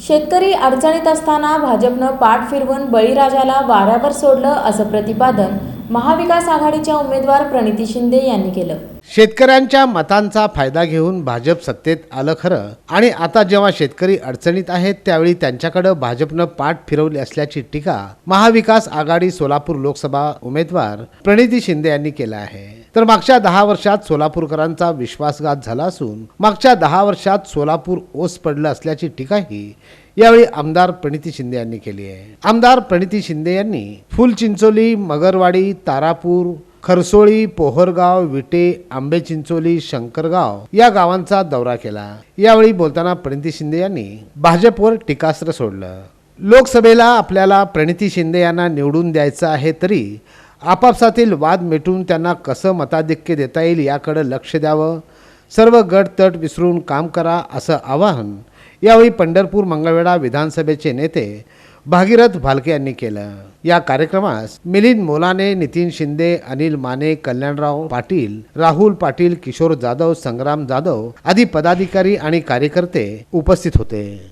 शेतकरी अडचणीत असताना भाजपनं पाठ फिरवून बळीराजाला वाऱ्यावर सोडलं असं प्रतिपादन महाविकास आघाडीच्या उमेदवार प्रणिती शिंदे यांनी केलं. शेतकऱ्यांच्या मतांचा फायदा घेऊन भाजप सत्तेत आलं खरं आणि आता जेव्हा शेतकरी अडचणीत आहेत त्यावेळी त्यांच्याकडे भाजपनं पाठ फिरवली असल्याची टीका महाविकास आघाडी सोलापूर लोकसभा उमेदवार प्रणिती शिंदे यांनी केला आहे. तर मागच्या दहा वर्षात सोलापूरकरांचा विश्वासघात झाला असून मागच्या दहा वर्षात सोलापूर ओस पडलं असल्याची टीकाही यावेळी आमदार प्रणिती शिंदे यांनी केली आहे. आमदार प्रणिती शिंदे यांनी फुलचिंचोली मगरवाडी तारापूर खरसोळी पोहरगाव विटे आंबे चिंचोली शंकरगाव या गावांचा दौरा केला. यावेळी बोलताना प्रणिती शिंदे यांनी भाजपवर टीकास्त्र सोडलं. लोकसभेला आपल्याला प्रणिती शिंदे यांना निवडून द्यायचं आहे तरी आपापसातील वाद मिटून त्यांना कसं मताधिक्य देता येईल याकडं लक्ष द्यावं. सर्व गटतट विसरून काम करा असं आवाहन यावेळी पंढरपूर मंगळवेढा विधानसभेचे नेते भागीरथ भालके यांनी केलं. या कार्यक्रमास मिलिंद मोलाने नितीन शिंदे अनिल माने कल्याणराव पाटील राहुल पाटील किशोर जाधव संग्राम जाधव आदी पदाधिकारी आणि कार्यकर्ते उपस्थित होते.